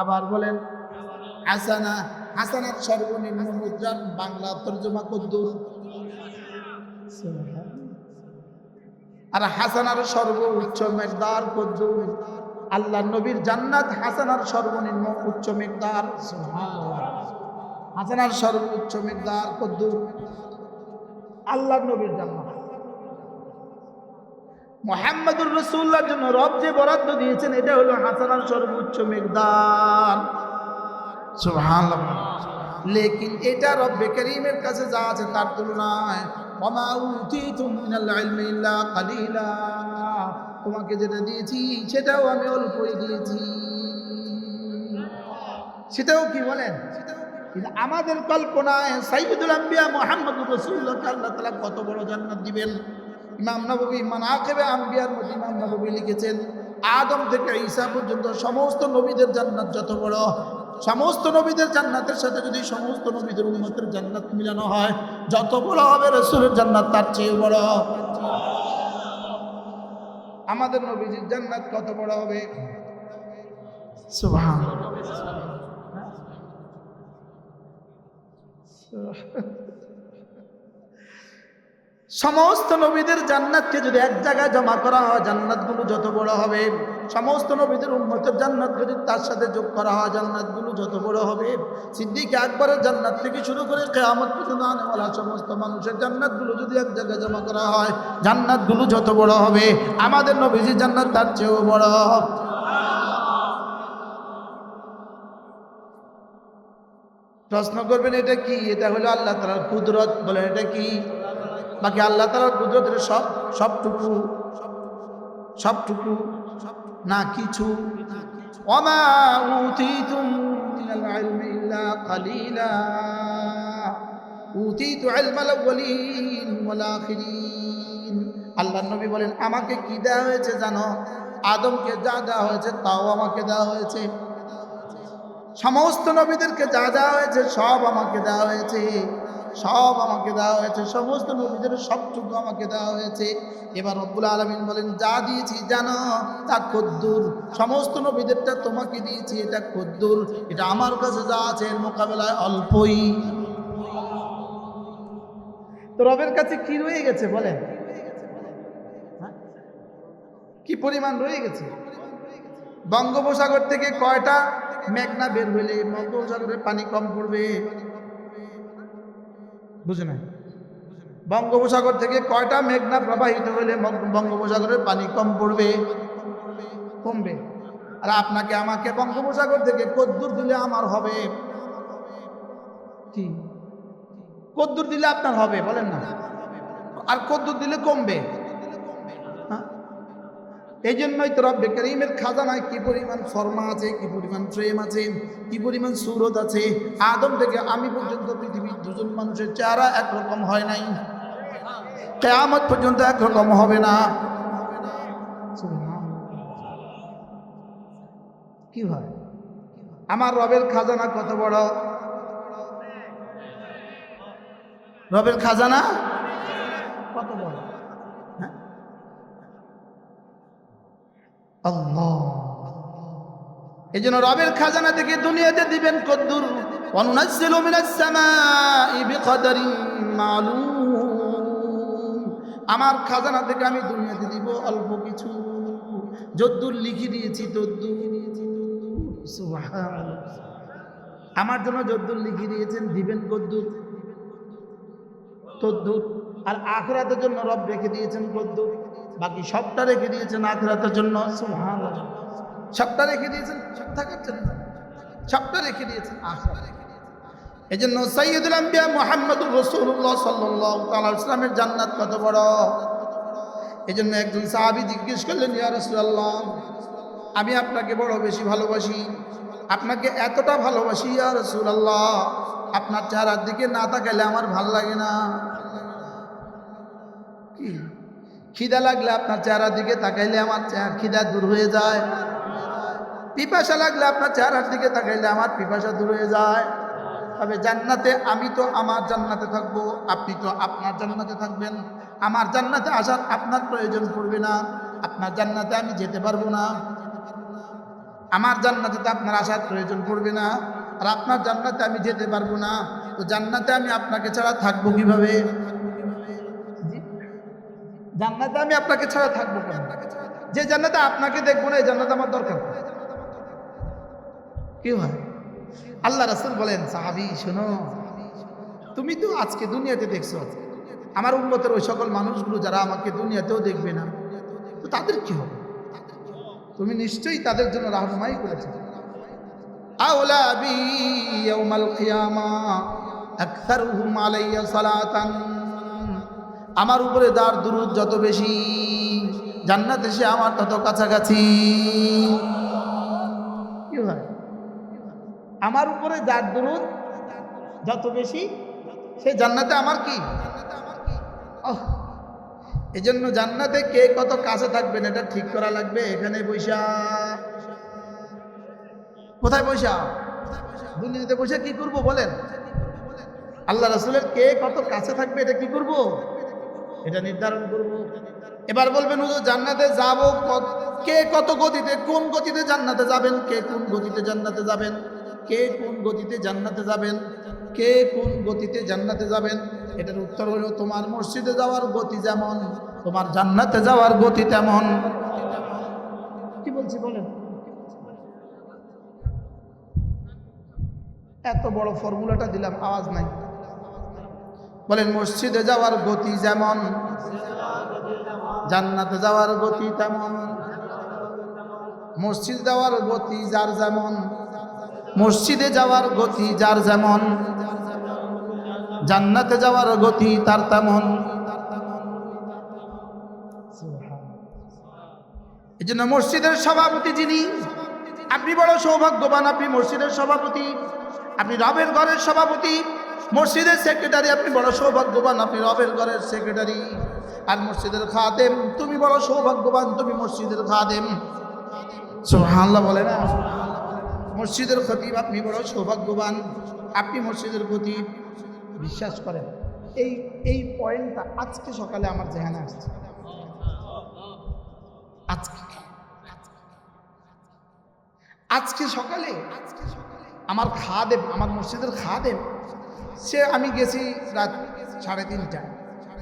আবার বলেন, হাসানা, হাসানার সর্বনিম্ন মুদ্রার বাংলা তর্জমা কদ্দুর। আর হাসানার সর্বোচ্চ মেঘদার কদ্দুর। আল্লাহ নবীর জান্নাত হাসানার সর্বনিম্ন উচ্চ মেঘদার হাসানার সর্বোচ্চ মেঘদার কদ্দুর। আল্লাহ নবীর জান্নাত। মোহাম্মদুর রসুল্লার জন্য রব যে বরাদ্দ দিয়েছেন, এটা হলো হাসানার সর্বোচ্চ সুবহানাল্লাহ। লেকিন এটা রব্বে করিমের কাছে যা আছে তার তুলনায় তোমাকে যেটা দিয়েছি, সেটাও আমি অল্পই দিয়েছি। সেটাও কি বলেন? আমাদের কল্পনায় সাইয়্যিদুল আম্বিয়া মুহাম্মদুর রাসূলুল্লাহকে আল্লাহ তাআলা কত বড় জান্নাত দিবেন? ইমাম নববী মানাকিবে আম্বিয়ার মধ্যে ইমাম নববী লিখেছেন, আদম থেকে ঈসা পর্যন্ত সমস্ত নবীদের জান্নাত যত বড়, সমস্ত নবীদের জান্নাতের সাথে যদি সমস্ত নবীদের উন্মতের জান্নাত মিলানো হয়, যত বড় হবে রসুলের জান্নাত তার চেয়ে বড়। আমাদের নবীজির জান্নাত কত বড় হবে? সুবহান। সমস্ত নবীদের জান্নাতকে যদি এক জায়গায় জমা করা হয়, জান্নাতগুলো যত বড় হবে। সমস্ত নবীদের উন্মতের জান্নাত যদি তার সাথে যোগ করা হয়, জান্নাতগুলো যত বড় হবে। সিদ্দিক একবারের জান্নাত থেকে শুরু করে কেয়ামত পর্যন্ত আনেওয়ালা সমস্ত মানুষের জান্নাতগুলো যদি এক জায়গায় জমা করা হয়, জান্নাতগুলো যত বড় হবে। আমাদের নবীজির জান্নাত তার চেয়েও বড়। প্রশ্ন করবেন, এটা কি? এটা হলো আল্লাহ তালার কুদরত। বলেন, এটা কি? বাকি আল্লাহ তালার কুদরতের সব, সবটুকু সবটুকু, না কিছু। আখিরিন। নবী বলেন, আমাকে কি দেওয়া হয়েছে জানো? আদমকে যা দেওয়া হয়েছে তাও আমাকে দেওয়া হয়েছে। সমস্ত নবীদেরকে যা দেওয়া হয়েছে সব আমাকে দেওয়া হয়েছে। সব আমাকে দেওয়া হয়েছে, সমস্ত নবীদের সবটুকু আমাকে দেওয়া হয়েছে। এবার রব্বুল আলমিন বলেন, যা দিয়েছি জানো, তা খদ্দুর। সমস্ত নবীদেরটা তোমাকে দিয়েছি, এটা খদ্দুর। এটা আমার কাছে যা আছে, এর মোকাবেলায় অল্পই। তো রবের কাছে কি রয়ে গেছে বলেন? হ্যাঁ? কি পরিমাণ রয়ে গেছে? বঙ্গোপসাগর থেকে কয়টা মেঘনা বের হইলে বঙ্গোপসাগরের পানি কম পড়বে। বুঝে নাই? বঙ্গোপসাগর থেকে কয়টা মেঘনা প্রবাহিত হলে বঙ্গোপসাগরের পানি কম পড়বে? কমবে। আর আপনাকে আমাকে বঙ্গোপসাগর থেকে কদ্দুর দিলে আমার হবে। কি? কদ্দুর দিলে আপনার হবে, বলেন না। আর কদ্দুর দিলে কমবে। এই জন্যই তো রব্বে করিমের খাজানায় কি পরিমাণ ফর্মা আছে, কি পরিমাণ প্রেম আছে, কি পরিমাণ সুরত আছে? আদম থেকে আমি পর্যন্ত পৃথিবীর দুজন মানুষের চেহারা একরকম হয় নাই। কেয়ামত পর্যন্ত একরকম হবে না। কি হয়? আমার রবের খাজানা কত বড়? রবের খাজানা কত বড় হ্যাঁ আল্লাহ। এই জন্য রবের খাজানা থেকে দুনিয়াতে দিবেন কদ্দুর। অনুনাজ্জিলু মিনাস সামাই বিকদারিন মালুম। আমার খাজানা থেকে আমি দুনিয়াতে দিব অল্প কিছু। যদ্দুর লিখে দিয়েছি তদ্দুর। আমার জন্য যদ্দুর লিখে দিয়েছেন, দিবেন কদ্দুর। তদ্দুর। আর আখরাতের জন্য রব রেখে দিয়েছেন কদ্দুর। বাকি সবটা রেখে দিয়েছেন আখরাতের জন্য, সুবহানাল্লাহ। সবটা রেখে দিয়েছেন সব থাকার জন্য সবটা রেখে দিয়েছেন এই জন্য সৈয়দুল আম্বিয়া মোহাম্মদুর রসুল্লাহ সাল্লাহ ইসলামের জান্নাত কত বড়? এই জন্য একজন সাহাবি জিজ্ঞেস করলেন, ইয়া রসুল্লাহ আমি আপনাকে বড় বেশি ভালোবাসি। আপনাকে এতটা ভালোবাসি, ইয়া রসুল্লাহ আপনার চেহারার দিকে না তাকাইলে আমার ভালো লাগে না। কি? খিদা লাগলে আপনার চেহারার দিকে তাকাইলে আমার চেহারা খিদা দূর হয়ে যায়। পিপাসা লাগলে আপনার চেহারার দিকে তাকাইলে আমার পিপাসা দূর হয়ে যায়। তবে জান্নাতে আমি তো আমার জান্নাতে থাকব, আপনি তো আপনার জান্নাতে থাকবেন। আমার জান্নাতে আসার আপনার প্রয়োজন পড়বে না। আপনার জান্নাতে আমি যেতে পারব না। আমার জান্নাতে তো আপনার আসার প্রয়োজন পড়বে না। আর আপনার জান্নাতে আমি যেতে পারব না। তো জান্নাতে আমি আপনাকে ছাড়া থাকব কীভাবে? জান্নাতে আমি আপনাকে ছাড়া থাকব যে জান্নাতে আপনাকে দেখব না, এই জান্নাতে আমার দরকার কি হয়? আল্লাহ রাসুল বলেন, সাহাবি, শোনো, তুমি তো আজকে দুনিয়াতে দেখছ। আমার উন্মতের ওই সকল মানুষগুলো যারা আমাকে দুনিয়াতেও দেখবে না, তো তাদের কি হবে? তুমি নিশ্চয়ই তাদের জন্য রাহমাই করেছ। আওলা বি ইয়াউমাল কিয়ামা, আকসারুহুম আলাইয়া সালাতান। আমার উপরে যার দুরুদ যত বেশি, জান্নাত এসে আমার তত কাছাকাছি। আমার উপরে যার দরুদ যত বেশি, সে জান্নাতে আমার কি? এই জন্য জান্নাতে কে কত কাছে থাকবেন এটা ঠিক করা লাগবে এখানে বৈশা। কোথায় বৈশা? দুনিয়াতে বসে কি করব বলেন? আল্লাহ রসুলের কে কত কাছে থাকবে এটা কি করব? এটা নির্ধারণ করব। এবার বলবেন, হুজুর, জান্নাতে যাব কে কত গতিতে, কোন গতিতে জান্নাতে যাবেন? কে কোন গতিতে জান্নাতে যাবেন? কে কোন গতিতে জান্নাতে যাবেন? কে কোন গতিতে জান্নাতে যাবেন? এটার উত্তর হলো, তোমার মসজিদে যাওয়ার গতি যেমন, তোমার জান্নাতে যাওয়ার গতি তেমন। কি বলছি বলেন? এত বড় ফর্মুলাটা দিলাম, আওয়াজ নাই। বলেন, মসজিদে যাওয়ার গতি যেমন, জান্নাতে যাওয়ার গতি তেমন, মসজিদ যাওয়ার গতি যার যেমন, মসজিদে যাওয়ার গতি যার যেমন, জান্নাতে যাওয়ার গতি তার তেমন। এই জন্য মসজিদের সভাপতি যিনি, আপনি বড় সৌভাগ্যবান, আপনি মসজিদের সভাপতি, আপনি রবের ঘরের সভাপতি মসজিদের সেক্রেটারি আপনি বড় সৌভাগ্যবান, আপনি রবের ঘরের সেক্রেটারি আর মসজিদের খাদেম, তুমি বড় সৌভাগ্যবান, তুমি মসজিদের খাদেম। সুবহানাল্লাহ বলে না? মসজিদের খতিব, আপনি বড় সৌভাগ্যবান, আপনি মসজিদের খতিব। বিশ্বাস করেন, এই এই পয়েন্টটা আজকে সকালে আমার জেহানে আসছে। আজকে। আজকে সকালে আমার খাদেম, আমার মসজিদের খাদেম সে আমি গেছি রাত সাড়ে তিনটা।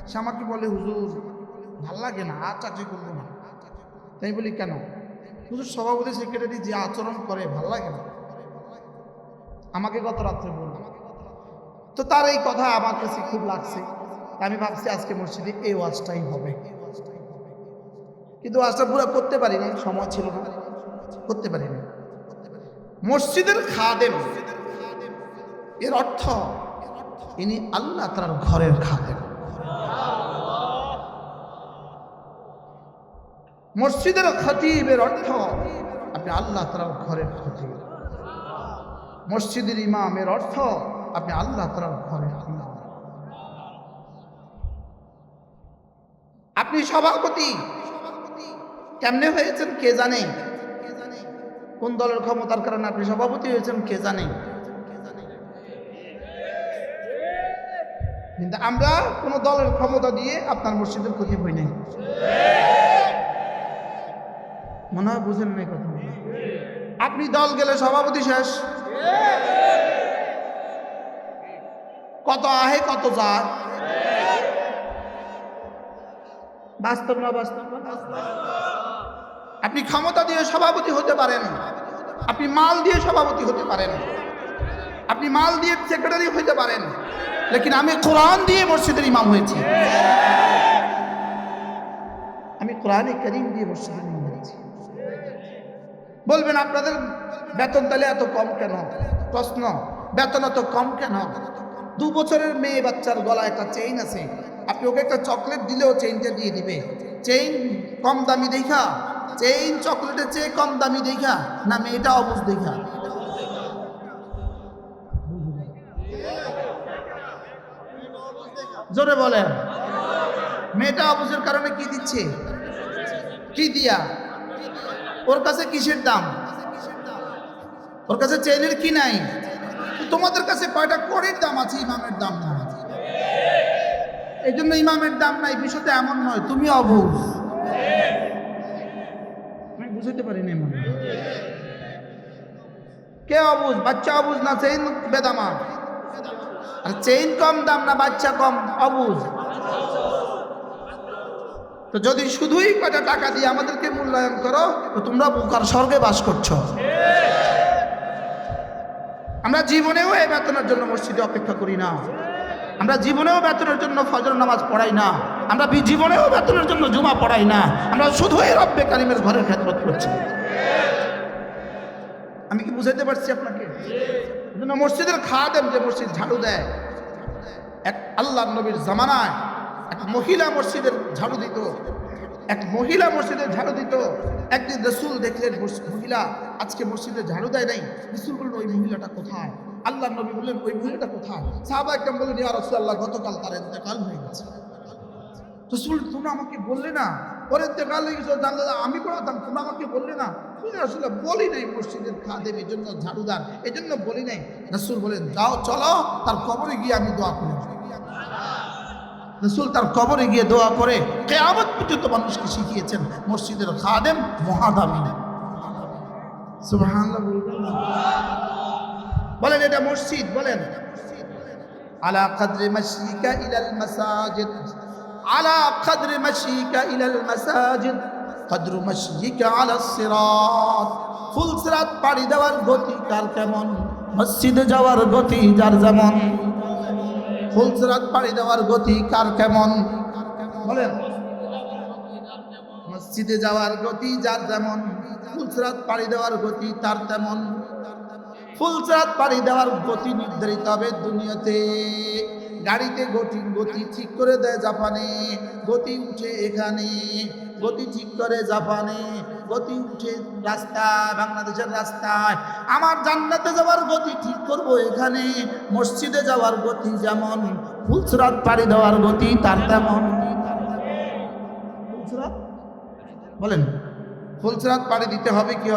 সে আমাকে বলে, হুজুর, ভালো লাগে না আর চাকরি করব না। তাই বলি, কেন? হুজুর সভাপতি সেক্রেটারি যে আচরণ করে, ভালো লাগে না? আমাকে গত রাত্রে বলল। তো তার এই কথা আমার কাছে খুব লাগছে। আমি ভাবছি আজকে মসজিদে এই ওয়াজটাই হবে। কিন্তু ওয়াজটা পুরো করতে পারিনি, সময় ছিল না। করতে পারিনি। মসজিদের খাদেম, এর অর্থ ইনি আল্লাহ তার ঘরের খাদেম। মসজিদের খতিবের অর্থ, আপনি আল্লাহ তার ঘরের খতিব। মসজিদের ইমামের অর্থ, আপনি আল্লাহ তার ঘরের ইমাম। আপনি সভাপতি, কেমনে হয়েছেন কে জানে? কোন দলের ক্ষমতার কারণে আপনি সভাপতি হয়েছেন কে জানে? কিন্তু আমরা কোনো দলের ক্ষমতা দিয়ে আপনার মসজিদের ক্ষতি হই নাই। মনে হয় বুঝেন নাই কথা আপনি দল গেলে সভাপতি শেষ। কত আহে, কত যায়। বাস্তব না বাস্তব? আপনি ক্ষমতা দিয়ে সভাপতি হতে পারেন। আপনি মাল দিয়ে সভাপতি হতে পারেন। আপনি মাল দিয়ে সেক্রেটারি হতে পারেন। লেকিন আমি কোরআন দিয়ে মসজিদের ইমাম হয়েছি। আমি কোরআনে করিম দিয়ে মসজিদের ইমাম হয়েছি। বলবেন, আপনাদের বেতন তাহলে এত কম কেন? প্রশ্ন, বেতন এত কম কেন? দু বছরের মেয়ে বাচ্চার গলা একটা চেইন আছে। আপনি ওকে একটা চকলেট দিলেও চেইনটা দিয়ে দিবে। চেইন কম দামি দেখা। চেইন চকলেটের চেয়ে কম দামি দেখা। না মেয়েটা অবুজ দেখা। জোরে বলেন। মেয়েটা অবুজের কারণে কি দিচ্ছে? কি দিয়া? ওর কাছে কিসের দাম? ওর কাছে চেইনের কি নাই? তোমাদের কাছে কয়টা কড়ির দাম আছে? ইমামের দাম না এই জন্য ইমামের দাম নাই, বিষয়টা এমন নয়, তুমি অবুঝ আমি বুঝতে পারি না কে অবুজ? বাচ্চা অবুজ না চেইন বেদামা আর চেইন কম, দাম না বাচ্চা কম অবুজ তো যদি শুধুই কটা টাকা দিয়ে আমাদেরকে মূল্যায়ন করো, তো তোমরা বুকার স্বর্গে বাস করছ। আমরা জীবনেও এই বেতনের জন্য মসজিদে অপেক্ষা করি না। আমরা জীবনেও বেতনের জন্য ফজর নামাজ পড়াই না। আমরা জীবনেও বেতনের জন্য জুমা পড়াই না। আমরা শুধুই রব্বে কারিমের ঘরের খেদমত করছি। আমি কি বুঝাইতে পারছি আপনাকে? এজন্য মসজিদের খাদেম যে মসজিদ, ঝাড়ু দেয়। এক আল্লাহ নবীর জামানায় এক মহিলা মসজিদের ঝাড়ু দিত। এক মহিলা মসজিদের ঝাড়ু দিত। একদিন রসুল দেখলেন মহিলা, আজকে মসজিদে ঝাড়ু দেয় নাই। রসুল বললেন, ওই মহিলাটা কোথায়? আল্লাহ নবী বললেন, ওই মহিলাটা কোথায়? সাহাবা একদম বললেন, ইয়া রসুল আল্লাহ গতকাল তার ইন্তেকাল হয়ে গেছে। রসুল, তোমরা আমাকে বললে না ইন্তেকাল হয়ে গেছে জানলে আমি পড়াতাম তোমরা আমাকে বললে না? তুমি আসলে বলি নাই মসজিদের খাদেম, এই জন্য ঝাড়ুদার, এই জন্য বলি নাই। রসুল বলেন, যাও, চলো, তার কবরে গিয়ে আমি দোয়া করি রসুল তার কবরে গিয়ে দোয়া করে, কেয়ামত পর্যন্ত মানুষকে শিখিয়েছেন, মসজিদের খাদেম না? বলেন। এটা মসজিদ, বলেন। আলা কদরে মশিকা ইলাল মাসাজিদ। আলা কদরে মশিকা ইলাল মাসাজিদ, কদরু মশিকা আলা সিরাত। ফুল সিরাত পাড়ি দেওয়ার গতি কার কেমন? মসজিদে যাওয়ার গতি যার যেমন। ফুল সিরাত পাড়ি দেওয়ার গতি কার কেমন? বলেন। মসজিদে যাওয়ার গতি যার যেমন, ফুল সিরাত পাড়ি দেওয়ার গতি তার তেমন। ফুলচাঁদ পাড়ি দেওয়ার গতি নির্ধারিত হবে দুনিয়াতে। গাড়িতে গতি গতি ঠিক করে দেয় জাপানে, গতি উঠে এখানে, গতি ঠিক করে জাপানে, গতি উঠে রাস্তায় বাংলাদেশের রাস্তায়। আমার জান্নাতে যাওয়ার গতি ঠিক করব এখানে, মসজিদে যাওয়ার গতি যেমন, ফুলসরাত পাড়ি দেওয়ার গতি তার তেমন। বলেন, ফুলসরাত পাড়ি দিতে হবে কি